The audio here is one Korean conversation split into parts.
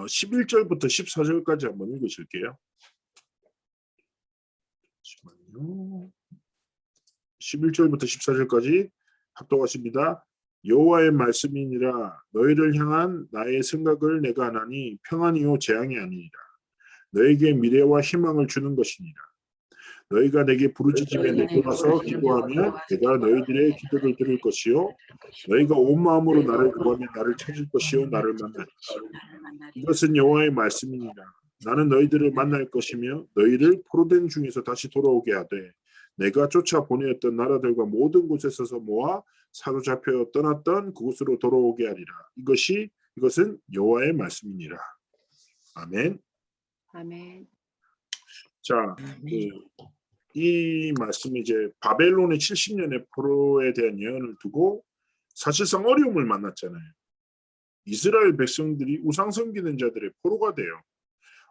어, 11절부터 14절까지 한번 읽으실게요. 잠시만요. 11절부터 14절까지 합독하십니다. 여호와의 말씀이니라 너희를 향한 나의 생각을 내가 하나니 평안이요 재앙이 아니니라 너에게 미래와 희망을 주는 것이니라 너희가 내게 부르짖으며 내돌아서 기도하면 내가 너희들의 기도를 들을 것이요 너희가 온 마음으로 나를 구하면 나를 찾을 것이요 나를 만나리라 이것은 여호와의 말씀이니라 나는 너희들을 만날 것이며 너희를 포로된 중에서 다시 돌아오게 하되 내가 쫓아 보내었던 나라들과 모든 곳에서 모아 사로잡혀 떠났던 그곳으로 돌아오게 하리라. 이것이 이것은 여호와의 말씀이니라. 아멘. 아멘. 자, 그, 이 말씀이 이제 바벨론의 70년의 포로에 대한 예언을 두고 사실상 어려움을 만났잖아요. 이스라엘 백성들이 우상 섬기는 자들의 포로가 돼요.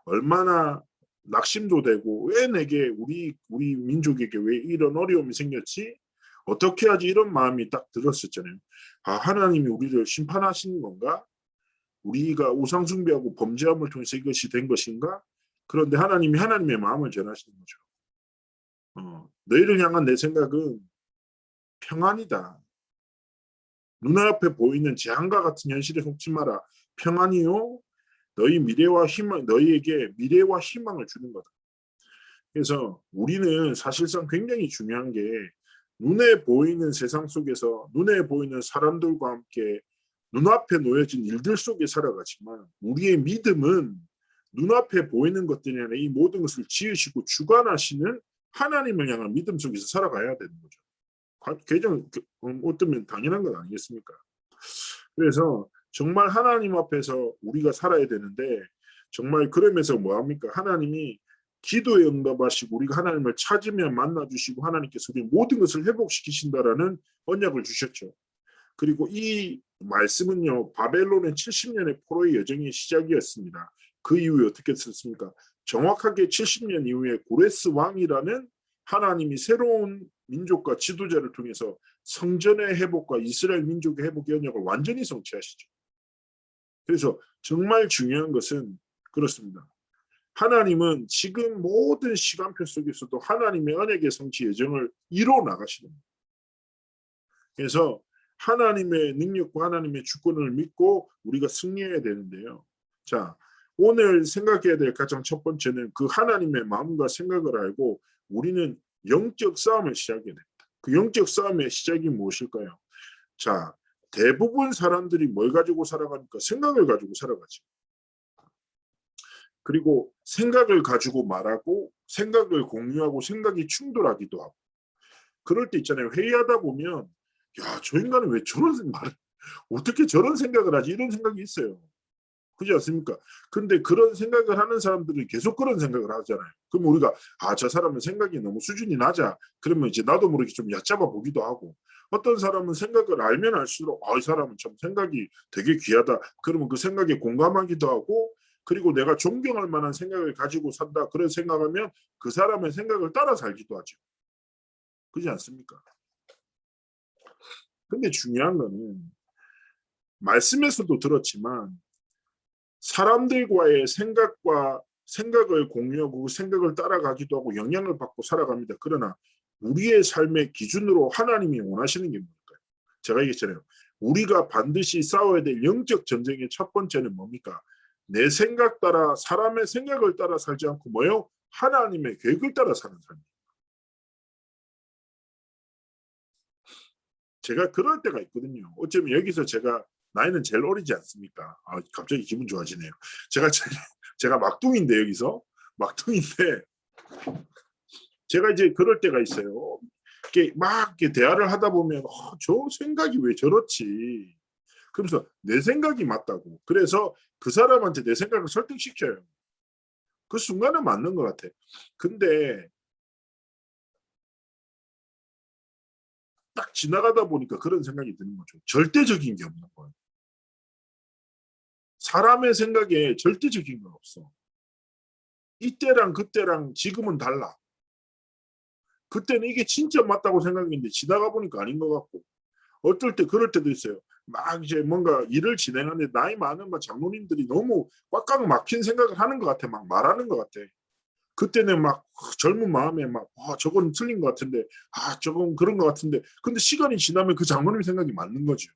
얼마나 낙심도 되고 왜 내게 우리 우리 민족에게 왜 이런 어려움이 생겼지? 어떻게 하지 이런 마음이 딱 들었었잖아요. 아 하나님이 우리를 심판하시는 건가? 우리가 우상 숭배하고 범죄함을 통해서 이것이 된 것인가? 그런데 하나님이 하나님의 마음을 전하시는 거죠. 어, 너희를 향한 내 생각은 평안이다. 눈앞에 보이는 재앙과 같은 현실에 속지 마라. 평안이요. 너희 미래와 희망, 너희에게 미래와 희망을 주는 거다. 그래서 우리는 사실상 굉장히 중요한 게 눈에 보이는 세상 속에서 눈에 보이는 사람들과 함께 눈앞에 놓여진 일들 속에 살아가지만 우리의 믿음은 눈앞에 보이는 것들이 아니라 이 모든 것을 지으시고 주관하시는 하나님을 향한 믿음 속에서 살아가야 되는 거죠. 개정 어쩌면 당연한 건 아니겠습니까? 그래서 정말 하나님 앞에서 우리가 살아야 되는데 정말 그러면서 뭐 합니까? 하나님이 기도에 응답하시고 우리가 하나님을 찾으면 만나 주시고 하나님께서 우리 모든 것을 회복시키신다라는 언약을 주셨죠. 그리고 이 말씀은요. 바벨론의 70년의 포로의 여정의 시작이었습니다. 그 이후에 어떻게 썼습니까? 정확하게 70년 이후에 고레스 왕이라는 하나님이 새로운 민족과 지도자를 통해서 성전의 회복과 이스라엘 민족의 회복의 언약을 완전히 성취하시죠. 그래서 정말 중요한 것은 그렇습니다. 하나님은 지금 모든 시간표 속에서도 하나님의 언약의 성취 예정을 이루어 나가시는 거예요. 그래서 하나님의 능력과 하나님의 주권을 믿고 우리가 승리해야 되는데요. 자, 오늘 생각해야 될 가장 첫 번째는 그 하나님의 마음과 생각을 알고 우리는 영적 싸움을 시작해야 됩니다. 그 영적 싸움의 시작이 무엇일까요? 자, 대부분 사람들이 뭘 가지고 살아가니까 생각을 가지고 살아가죠. 그리고 생각을 가지고 말하고 생각을 공유하고 생각이 충돌하기도 하고 그럴 때 있잖아요. 회의하다 보면 야, 저 인간은 왜 저런 말 어떻게 저런 생각을 하지? 이런 생각이 있어요. 그렇지 않습니까? 근데 그런 생각을 하는 사람들은 계속 그런 생각을 하잖아요. 그럼 우리가 아, 저 사람은 생각이 너무 수준이 낮아. 그러면 이제 나도 모르게 좀 얕잡아 보기도 하고 어떤 사람은 생각을 알면 알수록 아, 이 사람은 참 생각이 되게 귀하다. 그러면 그 생각에 공감하기도 하고 그리고 내가 존경할 만한 생각을 가지고 산다. 그런 생각하면 그 사람의 생각을 따라 살기도 하죠. 그렇지 않습니까? 근데 중요한 거는 말씀에서도 들었지만 사람들과의 생각과 생각을 공유하고 그 생각을 따라가기도 하고 영향을 받고 살아갑니다. 그러나 우리의 삶의 기준으로 하나님이 원하시는 게 뭘까요? 제가 얘기했잖아요. 우리가 반드시 싸워야 될 영적 전쟁의 첫 번째는 뭡니까? 내 생각 따라 사람의 생각을 따라 살지 않고 뭐요? 하나님의 계획을 따라 사는 삶. 제가 그럴 때가 있거든요. 어쩌면 여기서 제가 나이는 제일 어리지 않습니까? 아, 갑자기 기분 좋아지네요. 제가 제, 제가 막둥인데 여기서 막둥인데 제가 이제 그럴 때가 있어요. 이렇게 막 이렇게 대화를 하다 보면 어, 저 생각이 왜 저렇지? 그러면서 내 생각이 맞다고. 그래서 그 사람한테 내 생각을 설득시켜요. 그 순간은 맞는 것 같아. 근데 딱 지나가다 보니까 그런 생각이 드는 거죠. 절대적인 게 없는 거예요. 사람의 생각에 절대적인 건 없어. 이때랑 그때랑 지금은 달라. 그때는 이게 진짜 맞다고 생각했는데 지나가 보니까 아닌 것 같고 어떨 때 그럴 때도 있어요. 막 이제 뭔가 일을 진행하는데 나이 많은 막 장로님들이 너무 꽉꽉 막힌 생각을 하는 것 같아. 막 말하는 것 같아. 그때는 막 젊은 마음에 막 아, 저건 틀린 것 같은데 아 저건 그런 것 같은데 근데 시간이 지나면 그 장로님 생각이 맞는 거죠.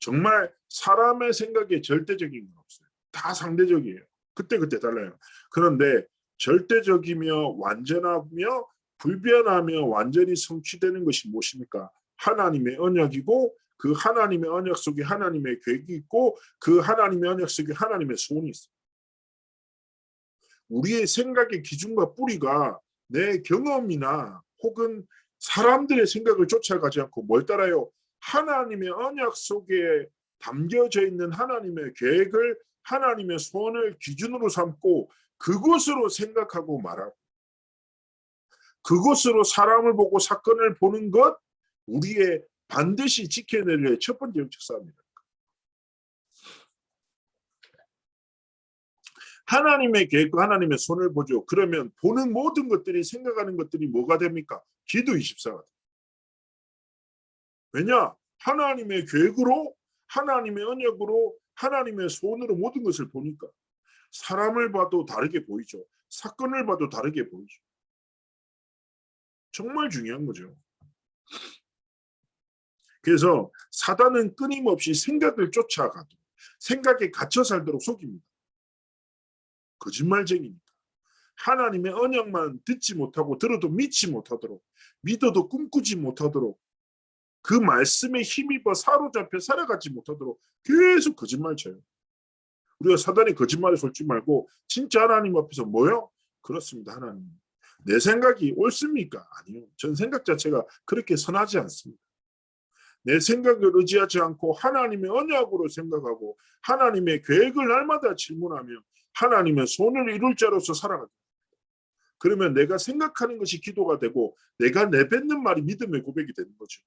정말 사람의 생각에 절대적인 건 없어요. 다 상대적이에요. 그때 그때 달라요. 그런데 절대적이며 완전하며 불변하며 완전히 성취되는 것이 무엇입니까? 하나님의 언약이고 그 하나님의 언약 속에 하나님의 계획이 있고 그 하나님의 언약 속에 하나님의 소원이 있어요. 우리의 생각의 기준과 뿌리가 내 경험이나 혹은 사람들의 생각을 쫓아가지 않고 뭘 따라요? 하나님의 언약 속에 담겨져 있는 하나님의 계획을 하나님의 소원을 기준으로 삼고 그것으로 생각하고 말하고 그것으로 사람을 보고 사건을 보는 것 우리의 반드시 지켜내야 할첫 번째 영적 싸움입니다. 하나님의 계획과 하나님의 손을 보죠. 그러면 보는 모든 것들이 생각하는 것들이 뭐가 됩니까? 기도 24가 왜냐? 하나님의 계획으로 하나님의 언약으로 하나님의 손으로 모든 것을 보니까 사람을 봐도 다르게 보이죠. 사건을 봐도 다르게 보이죠. 정말 중요한 거죠. 그래서 사단은 끊임없이 생각을 쫓아가도 생각에 갇혀 살도록 속입니다. 거짓말쟁이니까. 하나님의 언약만 듣지 못하고 들어도 믿지 못하도록 믿어도 꿈꾸지 못하도록 그 말씀에 힘입어 사로잡혀 살아가지 못하도록 계속 거짓말 쳐요. 우리가 사단이 거짓말에 솔지 말고 진짜 하나님 앞에서 뭐요? 그렇습니다. 하나님. 내 생각이 옳습니까? 아니요. 전 생각 자체가 그렇게 선하지 않습니다. 내 생각을 의지하지 않고 하나님의 언약으로 생각하고 하나님의 계획을 날마다 질문하며 하나님의 손을 이룰 자로서 살아가다. 그러면 내가 생각하는 것이 기도가 되고 내가 내뱉는 말이 믿음의 고백이 되는 거죠.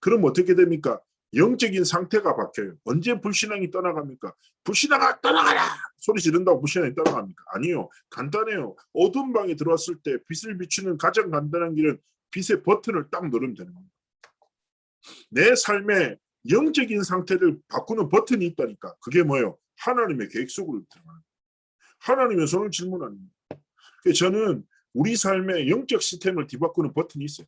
그럼 어떻게 됩니까? 영적인 상태가 바뀌어요. 언제 불신앙이 떠나갑니까? 불신앙아 떠나가라! 소리 지른다고 불신앙이 떠나갑니까? 아니요. 간단해요. 어두운 방에 들어왔을 때 빛을 비추는 가장 간단한 길은 빛의 버튼을 딱 누르면 되는 겁니다. 내 삶의 영적인 상태를 바꾸는 버튼이 있다니까. 그게 뭐예요? 하나님의 계획 속으로 들어가는 하나님의 손을 질문하는 거예요. 저는 우리 삶의 영적 시스템을 뒤바꾸는 버튼이 있어요.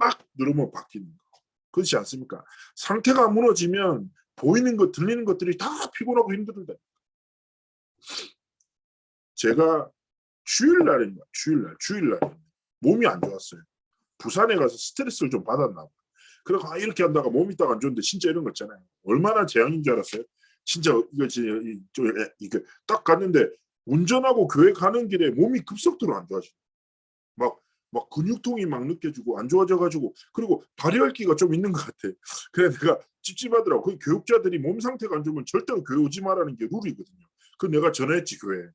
막 누르면 바뀌는 거. 그렇지 않습니까? 상태가 무너지면 보이는 것, 들리는 것들이 다 피곤하고 힘들다. 제가 주일날인가, 주일날, 주일날 몸이 안 좋았어요. 부산에 가서 스트레스를 좀 받았나 봐. 그래서 아, 이렇게 한다가 몸이 딱 안 좋은데 진짜 이런 거 있잖아요. 얼마나 재앙인 줄 알았어요? 진짜 이거 이게 딱 갔는데 운전하고 교회 가는 길에 몸이 급속도로 안 좋아져. 막, 막 근육통이 막 느껴지고 안 좋아져가지고 그리고 발열기가 좀 있는 것 같아. 그래 내가 찝찝하더라고. 그 교육자들이 몸 상태가 안 좋으면 절대로 교회 오지 말라는 게 룰이거든요. 그 내가 전화했지 교회.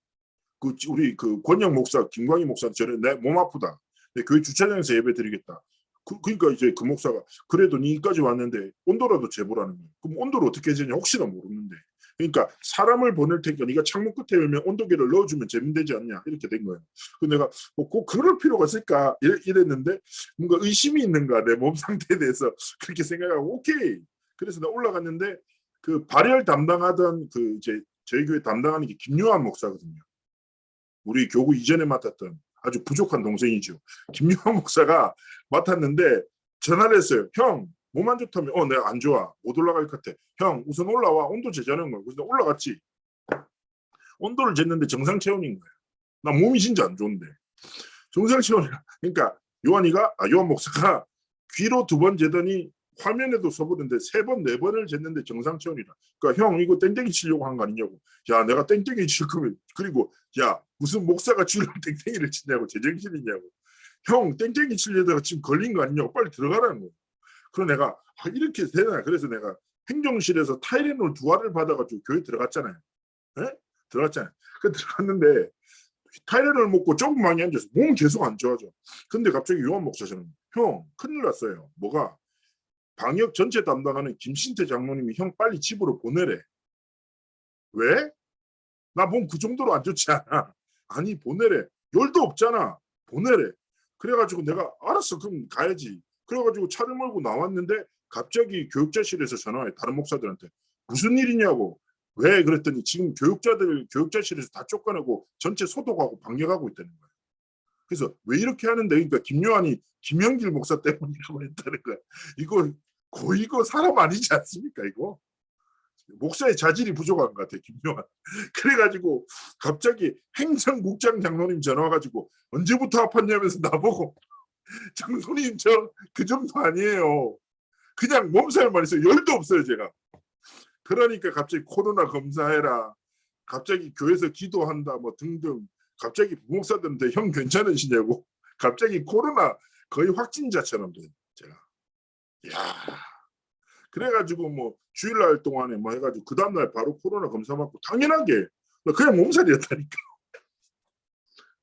그 지- 우리 그 권영 목사, 김광희 목사 전에 내 몸 아프다. 내 교회 주차장에서 예배 드리겠다. 그, 그러니까 이제 그 목사가 그래도 니까지 왔는데 온도라도 재보라는 거예요. 그럼 온도를 어떻게 재냐 혹시나 모르는데. 그러니까 사람을 보낼 테니까 네가 창문 끝에 열면 온도계를 넣어주면 재민되지 않냐 이렇게 된 거예요. 그 내가 뭐꼭 그럴 필요가 있을까 이랬는데 뭔가 의심이 있는가 내 몸 상태에 대해서 그렇게 생각하고 오케이. 그래서 나 올라갔는데 그 발열 담당하던 그 이제 저희 교회 담당하는 게 김요한 목사거든요. 우리 교구 이전에 맡았던 아주 부족한 동생이죠. 김요한 목사가 맡았는데 전화를 했어요. 형, 몸 안 좋다며. 어, 내가 안 좋아. 못 올라갈 것 같아. 형, 우선 올라와. 온도 재자는 거야. 그래서 나 올라갔지. 온도를 쟀는데 정상 체온인 거야. 나 몸이 진짜 안 좋은데. 정상 체온이라. 그러니까 요한이가 아, 요한 목사가 귀로 두 번 재더니 화면에도 써보는데 세 번, 네 번을 쟀는데 정상 체온이라. 그러니까 형 이거 땡땡이 치려고 한 거 아니냐고. 야, 내가 땡땡이 칠 거면 그리고 야, 무슨 목사가 주로 땡땡이를 치냐고 제정신이냐고. 형 땡땡이 치려다가 지금 걸린 거 아니냐고 빨리 들어가라는 거예요. 그래서 내가 아, 이렇게 되나 그래서 내가 행정실에서 타이레놀 두 알을 받아가지고 교회 들어갔잖아요. 에? 들어갔잖아요. 그 들어갔는데 타이레놀 먹고 조금만이 앉아서 몸 계속 안 좋아져. 근데 갑자기 요한 목사처럼 형 큰일 났어요. 뭐가 방역 전체 담당하는 김신태 장로님이 형 빨리 집으로 보내래. 왜? 나 몸 그 정도로 안 좋지 않아. 아니 보내래. 열도 없잖아. 보내래. 그래가지고 내가 알았어 그럼 가야지 그래가지고 차를 몰고 나왔는데 갑자기 교육자실에서 전화해 다른 목사들한테 무슨 일이냐고 왜 그랬더니 지금 교육자들 교육자실에서 다 쫓겨내고 전체 소독하고 방역하고 있다는 거예요. 그래서 왜 이렇게 하는데 그러니까 김요한이 김영길 목사 때문이라고 했다는 거야. 이거 거의 이거 사람 아니지 않습니까 이거? 목사의 자질이 부족한 것 같아 김요한. 그래가지고 갑자기 행정국장 장로님 전화 와가지고 언제부터 아팠냐면서 나보고 장로님 저 그 정도 아니에요. 그냥 몸살만 있어 열도 없어요 제가. 그러니까 갑자기 코로나 검사해라. 갑자기 교회에서 기도한다 뭐 등등. 갑자기 부목사들한테 형 괜찮으시냐고. 갑자기 코로나 거의 확진자처럼 돼 제가. 야. 그래가지고 뭐 주일날 동안에 뭐 해가지고 그 다음날 바로 코로나 검사 받고 당연하게 그냥 몸살이었다니까.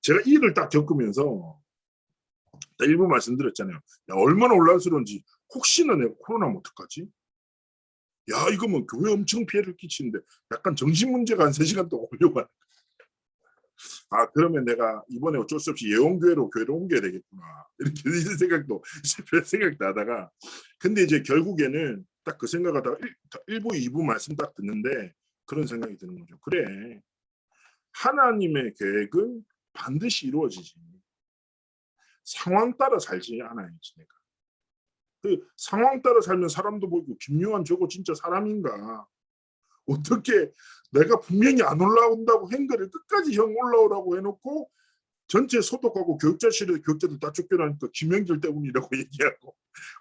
제가 이 일을 딱 겪으면서 딱 일부 말씀드렸잖아요. 야, 얼마나 혼란스러운지 혹시나 내가 코로나면 어떡하지? 야 이거 뭐 교회 엄청 피해를 끼치는데 약간 정신 문제가 한 3시간 동안 오려고. 아 그러면 내가 이번에 어쩔 수 없이 예원교회로 교회를 옮겨야 되겠구나 이렇게 이런 생각도 별 생각도 하다가 근데 이제 결국에는 딱 그 생각하다가 1, 부 2부 말씀 딱 듣는데 그런 생각이 드는 거죠. 그래 하나님의 계획은 반드시 이루어지지 상황 따라 살지 않아야지 내가. 그 상황 따라 살면 사람도 보고 김요한 저거 진짜 사람인가? 어떻게 내가 분명히 안 올라온다고 한 거를 끝까지 형 올라오라고 해놓고 전체 소독하고 교육자실에 교육자들 다 쫓겨나니까 김영길 때문이라고 얘기하고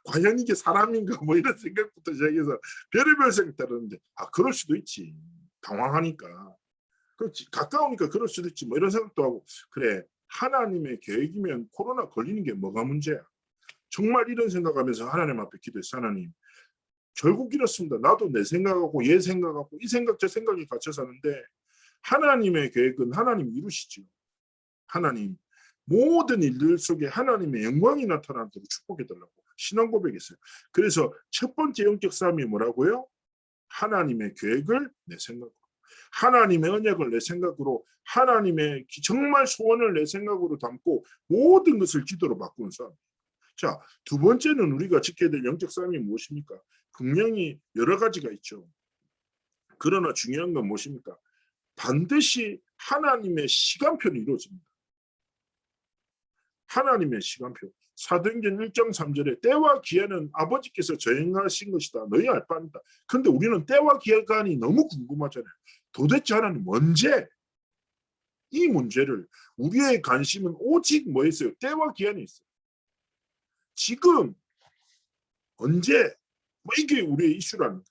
과연 이게 사람인가? 뭐 이런 생각부터 시작해서 별의별 생각 따르는데 아 그럴 수도 있지. 당황하니까. 그렇지. 가까우니까 그럴 수도 있지. 뭐 이런 생각도 하고. 그래 하나님의 계획이면 코로나 걸리는 게 뭐가 문제야? 정말 이런 생각하면서 하나님 앞에 기도했어 하나님. 결국 이렇습니다. 나도 내 생각하고 얘 생각하고 이 생각 저 생각이 갇혀 사는데 하나님의 계획은 하나님 이루시죠 하나님 모든 일들 속에 하나님의 영광이 나타나도록 축복해달라고 신앙 고백했어요. 그래서 첫 번째 영적 싸움이 뭐라고요? 하나님의 계획을 내 생각으로 하나님의 언약을 내 생각으로 하나님의 기- 정말 소원을 내 생각으로 담고 모든 것을 기도로 바꾸는 싸움 자, 두 번째는 우리가 지켜야 될 영적 싸움이 무엇입니까? 분명히 여러 가지가 있죠. 그러나 중요한 건 무엇입니까? 반드시 하나님의 시간표는 이루어집니다. 하나님의 시간표. 사도행전 1장 3절에 때와 기한은 아버지께서 정하신 것이다. 너희 알바 아니다. 근데 우리는 때와 기한이 너무 궁금하잖아요. 도대체 하나님 언제 이 문제를 우리의 관심은 오직 뭐 있어요? 때와 기한이 있어요. 지금 언제 뭐 이게 우리의 이슈랍니다.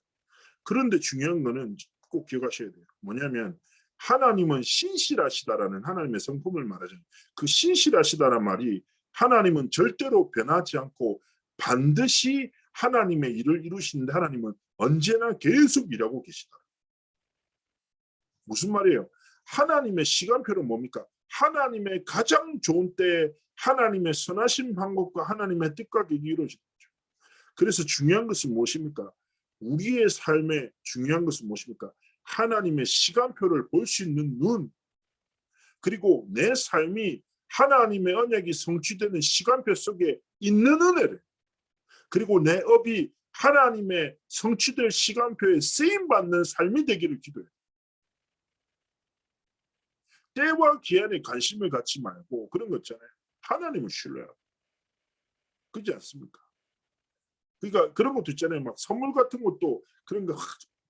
그런데 중요한 거는 꼭 기억하셔야 돼요. 뭐냐면 하나님은 신실하시다라는 하나님의 성품을 말하잖아요. 그 신실하시다란 말이 하나님은 절대로 변하지 않고 반드시 하나님의 일을 이루시는데 하나님은 언제나 계속 일하고 계시다. 무슨 말이에요? 하나님의 시간표는 뭡니까? 하나님의 가장 좋은 때에 하나님의 선하신 방법과 하나님의 뜻과 계획이 이루어지는 거죠. 그래서 중요한 것은 무엇입니까? 우리의 삶의 중요한 것은 무엇입니까? 하나님의 시간표를 볼 수 있는 눈 그리고 내 삶이 하나님의 언약이 성취되는 시간표 속에 있는 은혜를 그리고 내 업이 하나님의 성취될 시간표에 쓰임 받는 삶이 되기를 기도해요. 때와 기한에 관심을 갖지 말고 그런 거 있잖아요. 하나님을 신뢰하고 그렇지 않습니까? 그러니까 그런 것도 있잖아요. 막 선물 같은 것도 그런 거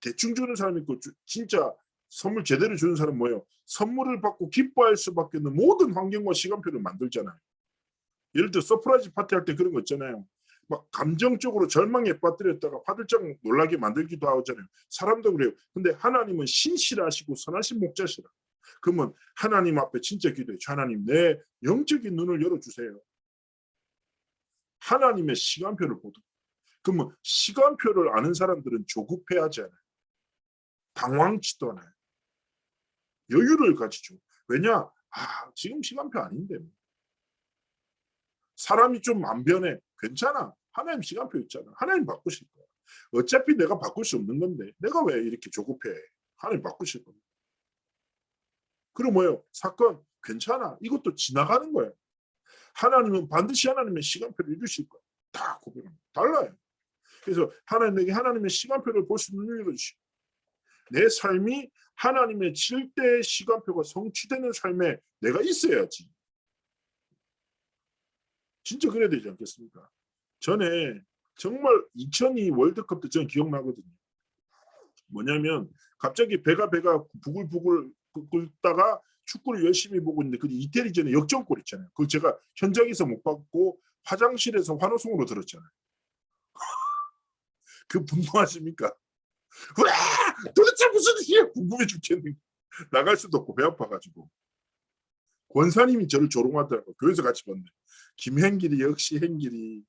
대충 주는 사람 있고 주- 진짜 선물 제대로 주는 사람 뭐예요? 선물을 받고 기뻐할 수밖에 없는 모든 환경과 시간표를 만들잖아요. 예를 들어 서프라이즈 파티 할 때 그런 거 있잖아요. 막 감정적으로 절망에 빠뜨렸다가 화들짝 놀라게 만들기도 하잖아요. 사람도 그래요. 근데 하나님은 신실하시고 선하신 목자시라. 그러면 하나님 앞에 진짜 기도해. 주 하나님 내 영적인 눈을 열어주세요. 하나님의 시간표를 보도록. 그러면 시간표를 아는 사람들은 조급해하지 않아요. 당황치도 않아요. 여유를 가지죠. 왜냐? 아, 지금 시간표 아닌데. 뭐. 사람이 좀 안 변해. 괜찮아. 하나님 시간표 있잖아. 하나님 바꾸실 거야. 어차피 내가 바꿀 수 없는 건데 내가 왜 이렇게 조급해? 하나님 바꾸실 겁니다. 그럼 뭐예요? 사건 괜찮아. 이것도 지나가는 거예요. 하나님은 반드시 하나님의 시간표를 이루실 거예요. 다 구별합니다. 달라요. 그래서 하나님에게 하나님의 시간표를 볼 수 있는 능력을 주시고 내 삶이 하나님의 질대 시간표가 성취되는 삶에 내가 있어야지. 진짜 그래야 되지 않겠습니까? 전에 정말 2002 월드컵 때 저는 기억나거든요. 뭐냐면 갑자기 배가 배가 부글부글 끓다가 축구를 열심히 보고 있는데 그 이태리 전에 역전골 있잖아요. 그걸 제가 현장에서 못 봤고 화장실에서 환호성으로 들었잖아요. 그 분노하십니까? 와 도대체 무슨 일이야 궁금해 죽겠네. 나갈 수도 없고 배 아파가지고 권사님이 저를 조롱하더라고 교회에서 같이 봤는데 김행길이 역시 행길이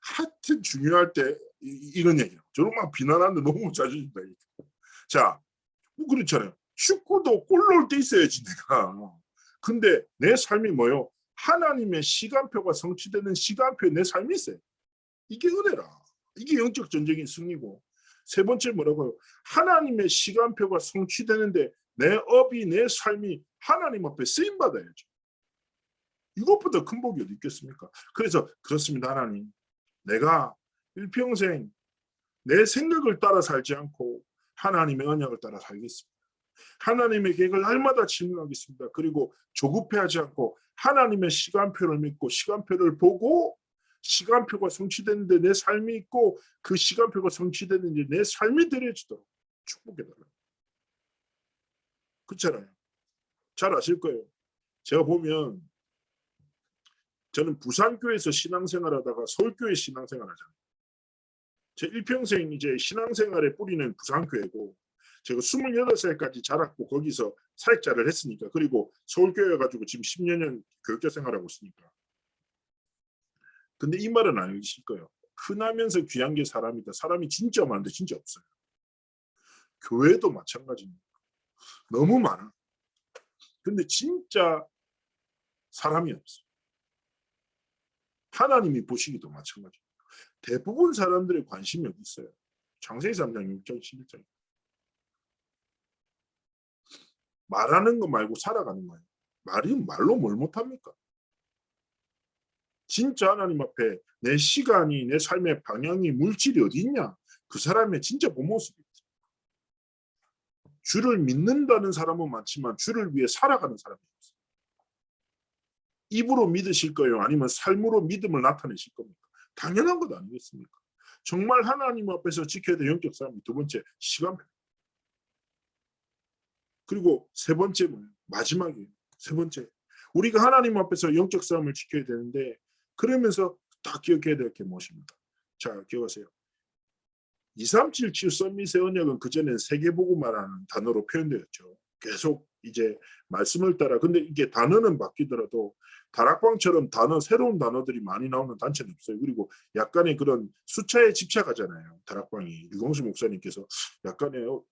하여튼 중요할 때 이, 이런 얘기야. 저를 막 비난하는데 너무 자주진다. 자, 뭐 그렇잖아요. 축구도 골 넣을 때 있어야지 내가. 근데 내 삶이 뭐요? 하나님의 시간표가 성취되는 시간표에 내 삶이 있어요. 이게 은혜라. 이게 영적 전쟁의 승리고. 세 번째 뭐라고요? 하나님의 시간표가 성취되는데 내 업이 내 삶이 하나님 앞에 쓰임 받아야죠. 이것보다 큰 복이 어디 있겠습니까? 그래서 그렇습니다, 하나님. 내가 일평생 내 생각을 따라 살지 않고 하나님의 언약을 따라 살겠습니다. 하나님의 계획을 날마다 질문하겠습니다. 그리고 조급해하지 않고 하나님의 시간표를 믿고 시간표를 보고 시간표가 성취되는데 내 삶이 있고 그 시간표가 성취되는데 내 삶이 되어지도록 축복해달라. 그렇잖아요. 잘 아실 거예요. 제가 보면 저는 부산교회에서 신앙생활 하다가 서울교회 신앙생활 하잖아요. 제 일평생 이제 신앙생활의 뿌리는 부산교회고 제가 28살까지 자랐고 거기서 사역자를 했으니까 그리고 서울교회 가지고 지금 10년 교육자 생활하고 있으니까 근데 이 말은 아니실 거예요. 흔하면서 귀한 게 사람이다. 사람이 진짜 많은데 진짜 없어요. 교회도 마찬가지입니다. 너무 많아. 근데 진짜 사람이 없어. 하나님이 보시기도 마찬가지. 대부분 사람들의 관심이 어디 있어요? 창세기 3장 6장 11장. 말하는 거 말고 살아가는 거예요. 말이 말로 뭘 못합니까? 진짜 하나님 앞에 내 시간이 내 삶의 방향이 물질이 어디 있냐? 그 사람의 진짜 본 모습이죠. 주를 믿는다는 사람은 많지만 주를 위해 살아가는 사람이 없어요. 입으로 믿으실 거예요? 아니면 삶으로 믿음을 나타내실 겁니까? 당연한 것 아니겠습니까? 정말 하나님 앞에서 지켜야 될 영적 싸움이 두 번째 시간표. 그리고 세 번째 뭐예요? 마지막이에요. 세 번째. 우리가 하나님 앞에서 영적 싸움을 지켜야 되는데 그러면서 다 기억해야 될 게 무엇입니까? 자, 기억하세요. 237 치유 썸밋의 언약은 그전엔 세계보고만하는 단어로 표현되었죠. 계속 이제 말씀을 따라 근데 이게 단어는 바뀌더라도 다락방처럼 단어 새로운 단어들이 많이 나오는 단체는 없어요. 그리고 약간의 그런 숫자에 집착하잖아요. 다락방이 유광수 목사님께서 약간의 어,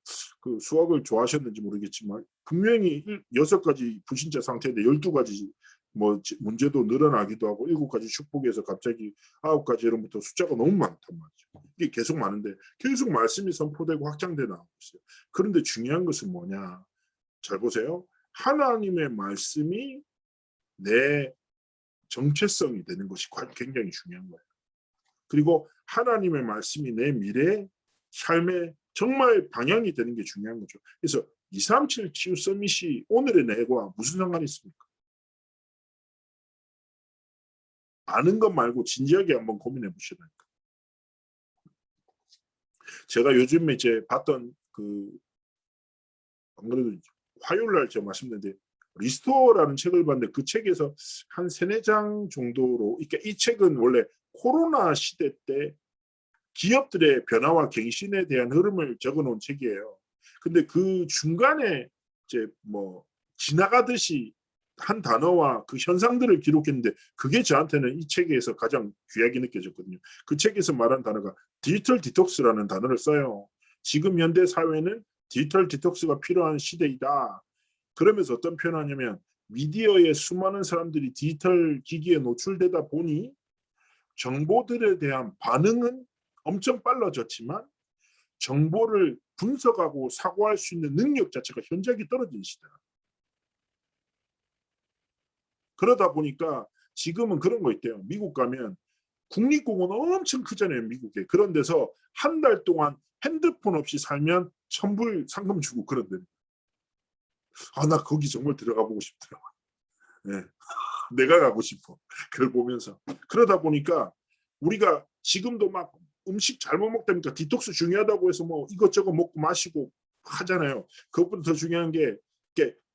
그 수학을 좋아하셨는지 모르겠지만 분명히 일- 여섯 가지 불신자 상태인데 열두 가지 뭐 지- 문제도 늘어나기도 하고 일곱 가지 축복에서 갑자기 아홉 가지 이런부터 숫자가 너무 많단 말이죠. 이게 계속 많은데 계속 말씀이 선포되고 확장돼 나오고 있어요. 그런데 중요한 것은 뭐냐? 잘 보세요. 하나님의 말씀이 내 정체성이 되는 것이 관- 굉장히 중요한 거예요. 그리고 하나님의 말씀이 내 미래 삶의 정말 방향이 되는 게 중요한 거죠. 그래서 237 치유 서밋이 오늘의 내과 무슨 상관이 있습니까? 아는 것 말고 진지하게 한번 고민해 됩니다. 제가 요즘에 이제 봤던 그 안 그래도 화요일 날 제가 말씀드렸는데 리스토어라는 책을 봤는데 그 책에서 한 세네 장 정도로 그러니까 이 책은 원래 코로나 시대 때 기업들의 변화와 갱신에 대한 흐름을 적어놓은 책이에요. 근데 그 중간에 이제 뭐 지나가듯이 한 단어와 그 현상들을 기록했는데 그게 저한테는 이 책에서 가장 귀하게 느껴졌거든요. 그 책에서 말한 단어가 디지털 디톡스라는 단어를 써요. 지금 현대 사회는 디지털 디톡스가 필요한 시대이다. 그러면서 어떤 표현 하냐면 미디어에 수많은 사람들이 디지털 기기에 노출되다 보니 정보들에 대한 반응은 엄청 빨라졌지만 정보를 분석하고 사고할 수 있는 능력 자체가 현저하게 떨어진 시대다. 그러다 보니까 지금은 그런 거 있대요. 미국 가면 국립공원 엄청 크잖아요 미국에 그런 데서 한 달 동안 핸드폰 없이 살면 천불 상금 주고 그런 데. 아 나 거기 정말 들어가 보고 싶더라고. 예. 내가 가고 싶어. 그걸 보면서 그러다 보니까 우리가 지금도 막 음식 잘못 먹다니까 디톡스 중요하다고 해서 뭐 이것저것 먹고 마시고 하잖아요. 그것보다 더 중요한 게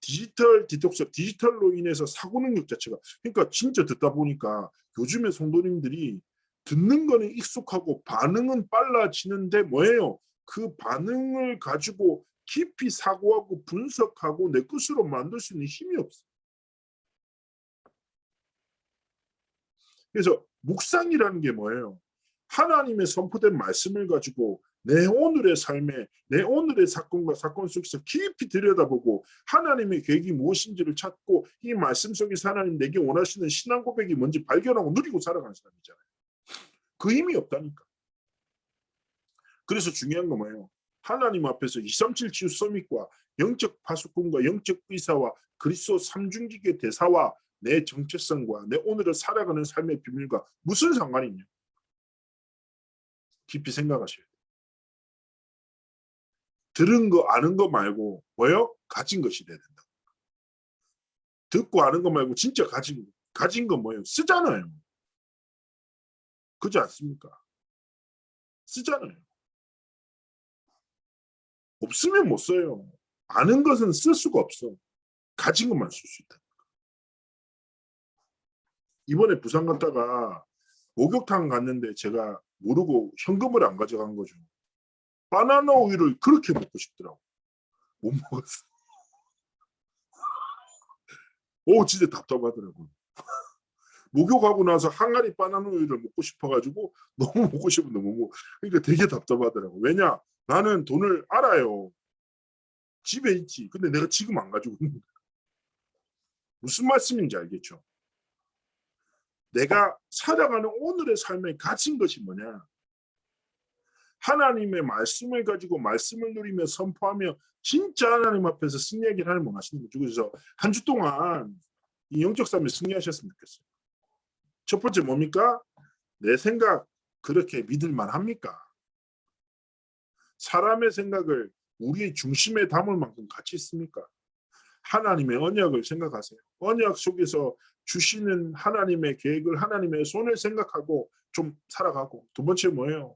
디지털 디톡스, 디지털로 인해서 사고 능력 자체가 그러니까 진짜 듣다 보니까 요즘에 성도님들이 듣는 거는 익숙하고 반응은 빨라지는데 뭐예요? 그 반응을 가지고 깊이 사고하고 분석하고 내 것으로 만들 수 있는 힘이 없어. 그래서 묵상이라는 게 뭐예요? 하나님의 선포된 말씀을 가지고 내 오늘의 삶에 내 오늘의 사건과 사건 속에서 깊이 들여다보고 하나님의 계획이 무엇인지를 찾고 이 말씀 속에서 하나님 내게 원하시는 신앙 고백이 뭔지 발견하고 누리고 살아가는 사람이잖아요. 그 힘이 없다니까. 그래서 중요한 건 뭐예요? 하나님 앞에서 237 치유 서밋과 영적 파수꾼과 영적 의사와 그리스도 삼중기계 대사와 내 정체성과 내 오늘을 살아가는 삶의 비밀과 무슨 상관이 있냐? 깊이 생각하셔야 돼요. 들은 거 아는 거 말고 뭐요? 가진 것이 돼야 된다. 듣고 아는 거 말고 진짜 가진 거. 가진 건 뭐예요? 쓰잖아요. 그렇지 않습니까? 쓰잖아요. 없으면 못 써요. 아는 것은 쓸 수가 없어. 가진 것만 쓸 수 있다. 이번에 부산 갔다가 목욕탕 갔는데 제가 모르고 현금을 안 가져간 거죠. 바나나 우유를 그렇게 먹고 싶더라고. 못 먹었어. 오 진짜 답답하더라고. 목욕하고 나서 항아리 바나나 우유를 먹고 싶어가지고 너무 먹고 싶은데 못 먹어. 그러니까 되게 답답하더라고. 왜냐? 나는 돈을 알아요. 집에 있지. 근데 내가 지금 안 가지고 있는 거야. 무슨 말씀인지 알겠죠? 내가 살아가는 오늘의 삶에 가진 것이 뭐냐? 하나님의 말씀을 가지고 말씀을 누리며 선포하며 진짜 하나님 앞에서 승리하기를 하나님 원하시는 거죠. 그래서 한 주 동안 이 영적 삶에 승리하셨으면 좋겠어요. 첫 번째 뭡니까? 내 생각 그렇게 믿을 만 합니까? 사람의 생각을 우리의 중심에 담을 만큼 가치 있습니까? 하나님의 언약을 생각하세요. 언약 속에서 주시는 하나님의 계획을 하나님의 손을 생각하고 좀 살아가고 두 번째 뭐예요?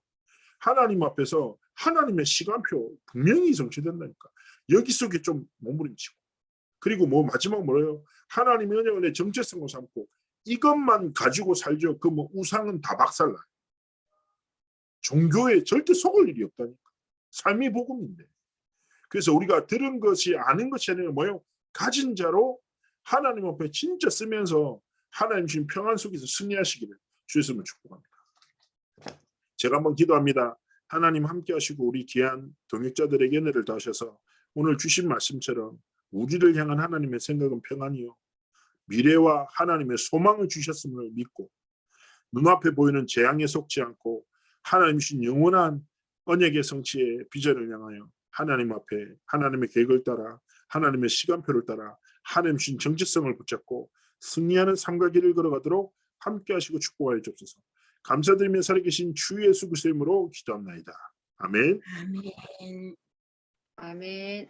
하나님 앞에서 하나님의 시간표 분명히 성취된다니까. 여기 속에 좀 몸부림치고 그리고 뭐 마지막 뭐예요? 하나님의 언약을 내 정체성으로 삼고 이것만 가지고 살죠. 그 뭐 우상은 다 박살나요. 종교에 절대 속을 일이 없다니까. 삶이 복음인데. 그래서 우리가 들은 것이 아는 것이 아니라 뭐예요? 가진 자로 하나님 앞에 진짜 쓰면서 하나님 주신 평안 속에서 승리하시기를 주였으면 축복합니다. 제가 한번 기도합니다. 하나님 함께 하시고 우리 귀한 동역자들에게 은혜를 더하셔서 오늘 주신 말씀처럼 우리를 향한 하나님의 생각은 평안이요. 미래와 하나님의 소망을 주셨음을 믿고 눈앞에 보이는 재앙에 속지 않고 하나님 주신 영원한 언약의 성취의 비전을 향하여 하나님 앞에 하나님의 계획을 따라 하나님의 시간표를 따라 하나님 주신 정체성을 붙잡고 승리하는 삶과 길을 걸어가도록 함께 하시고 축복하여 주옵소서. 감사드리며 살아계신 주 예수 그리스도의 이름으로 기도합나이다. 아멘. 아멘. 아멘.